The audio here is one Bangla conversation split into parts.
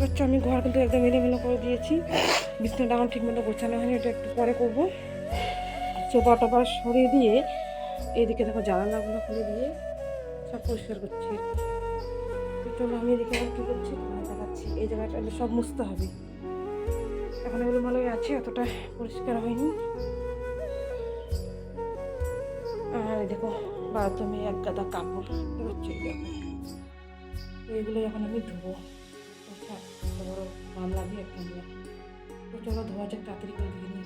পাচ্ছ, আমি ঘর কিন্তু একদম এলোমেলো করে দিয়েছি। বিছনাটা এখন ঠিকমতো গোছানো হয়নি, ওটা একটু পরে করব। সোফা টোপা সরিয়ে দিয়ে এদিকে দেখো জানালাগুলো খুলে দিয়ে সব পরিষ্কার করছি। চলো, আমি এদিকে আবার কী করছি দেখাচ্ছি। এই জায়গাটা সব মুছতে হবে। এখন এগুলো ভালোই আছে, অতটা পরিষ্কার হয়নি। আর দেখো, বাথরুমে এক গাদা কাপড়। দেখতে এই দেখো। এগুলো এখন আমি ধোবো। থাক, এত বড় মামলা দিয়ে একটা তো চলো ধোয়া যাক তাড়াতাড়ি করে নিই।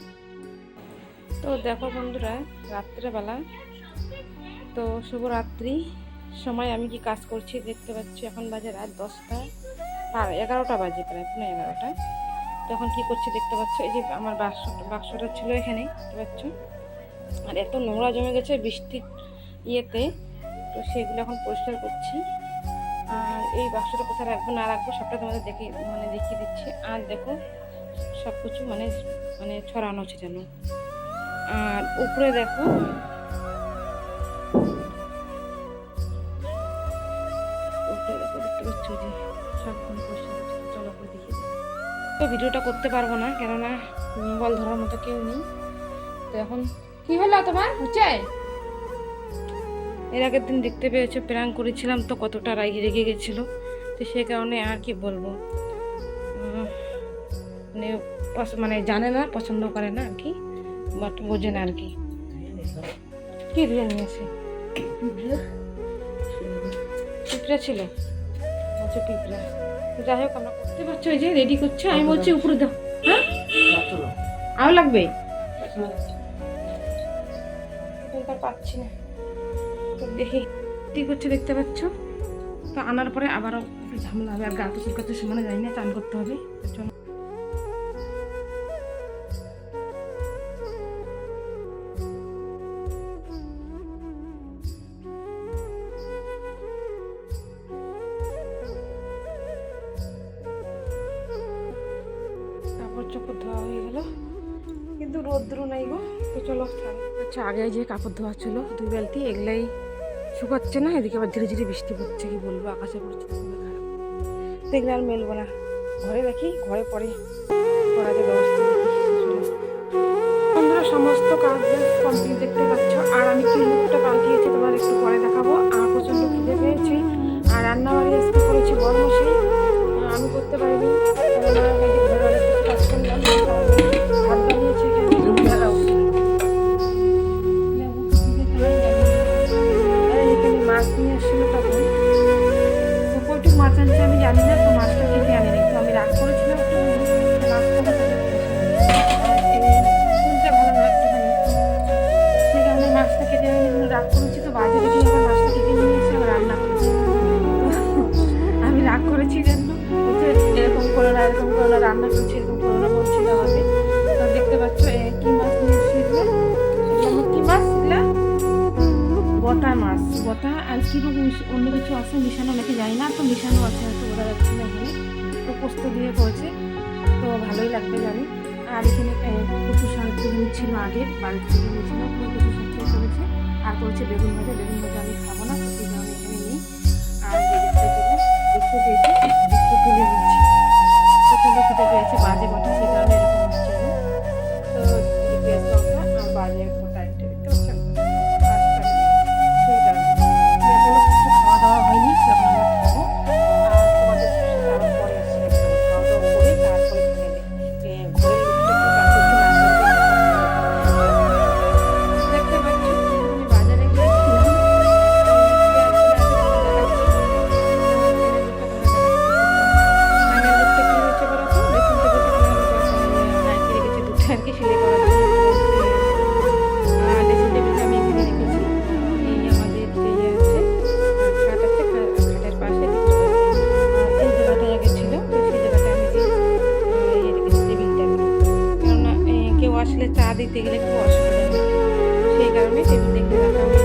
তো দেখো বন্ধুরা রাত্রেবেলা। তো শুভরাত্রি। সময় আমি কি কাজ করছি দেখতে পাচ্ছি এখন বাজে রাত দশটা। আর এগারোটা বাজে প্রায় পনেরো এগারোটা। তো এখন কী করছি দেখতে পাচ্ছ এই যে আমার বাক্স বাক্সটা ছিল এখানে দেখতে পাচ্ছ? আর এত নোংরা জমে গেছে বৃষ্টির ইয়েতে তো সেগুলো এখন পরিষ্কার করছি। এই বাক্সটা কোথায় রাখব, না রাখব, সবটা তোমাদের দেখে মানে দেখিয়ে দিচ্ছি। আর দেখো সব কিছু মানে মানে ছড়ানো ছিটানো আর উপরে দেখো মানে তো ভিডিওটা করতে পারব না, কেননা মোবাইল ধরার মতো কেউ নেই। তো এখন কি হলো তোমার? হচ্ছে এর আগের দিন দেখতে পেয়েছ প্রাং করেছিলাম তো কতটা রাগি রেগে গেছিল। তো সেই কারণে আর কি বলব। মানে মানে জানে না পছন্দ করে না আর কি বাট বোঝে না আর কি। কি দিয়ে নিয়েছে পিঁপড়া। ছিল? আচ্ছা পিঁপড়া। যাই হোক আমরা করতে পারছ ওই যে রেডি করছ আমি বলছি উপরে দাও। হ্যাঁ? আরও লাগবে? পাচ্ছি না। দেখি ঠিক হচ্ছে দেখতে পাচ্ছ? তো আনার পরে আবারও একটু ঝামেলা হবে, আর গা তো চুলকাতে সমানে যাই না, চান করতে হবে। চলো। চোপড় ধোয়া হয়ে গেল। কিন্তু রোদ্র নাই গো, তো চলো। আচ্ছা আগে যে কাপড় ধোয়া ছিল দুই বালতি, এগুলাই শুকাচ্ছে না, এদিকে আবার ধীরে ধীরে বৃষ্টি পড়ছে, কি বলব, আকাশে পড়ছে দেখলে আর মেলবো না। ঘরে রাখি, ঘরে পরে করা ব্যবস্থা দেখি। সমস্ত কাজ কমপ্লিট দেখতে পাচ্ছ। আর আমি কি লুকটা পাল্টিয়েছি বটা মাছ বটা আর কি রকম মিশ- অন্য কিছু আছে মিশানো নাকি জানি না তো মিশানো আছে হয়তো বোঝা যাচ্ছে না এখানে তো পোস্ত দিয়ে করেছে তো ভালোই লাগবে জানি আর এখানে কচু শাক ছিল আগে বাড়ির থেকে কচু শাক করেছে আর করেছে বেগুন ভাজা বেগুন ভাজা আমি খাব না সেই কারণে এখানে নেই আর দেখতে পেলে দেখতে পেয়েছি দেখতে তুলে আসলে চা দিতে গেলে খুব অসুবিধা সেই কারণে টেবিল এখানে রাখা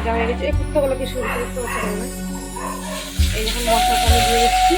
ভাজা হয়ে গেছে। এই কুত্তাগুলোকে শুরু করতে পারছে না এই যখন মশলা পানি দিয়ে দিচ্ছি।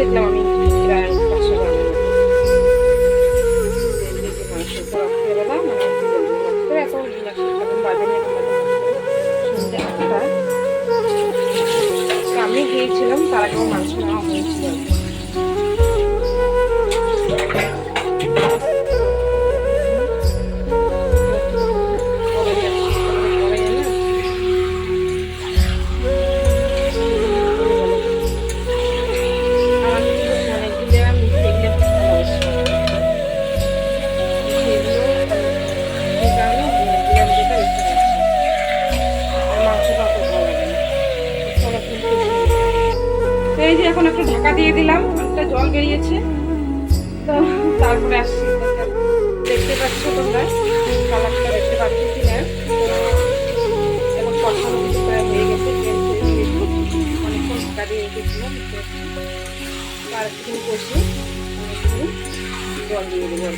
ignore me. জল বেরিয়েছে। তো তারপরে দেখতে পাচ্ছ তোমরা, কালারটা দেখতে পাচ্ছি কি এবং কষানো কিছু হয়ে গেছে অনেকক্ষণ দাঁড়িয়ে রেখেছিলাম আর কিছু কষে জল দিয়ে দেবো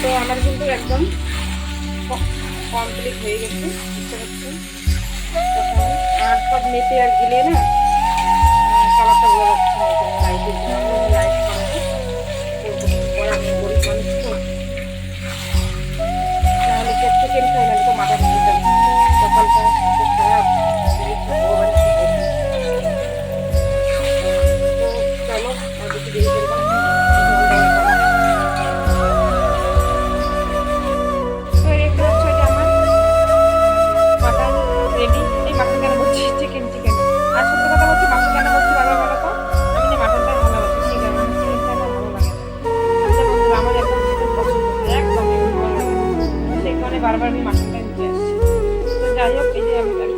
তো আমার কিন্তু একদম কমপ্লিট হয়ে গেছে, বুঝতে পারছেন আর সব মেপে আর গেলে না কালারটা বড় লাইট লাইট বারবার আমি মাখানটা নিয়ে আসছি তো যাই হোক এই যে আমি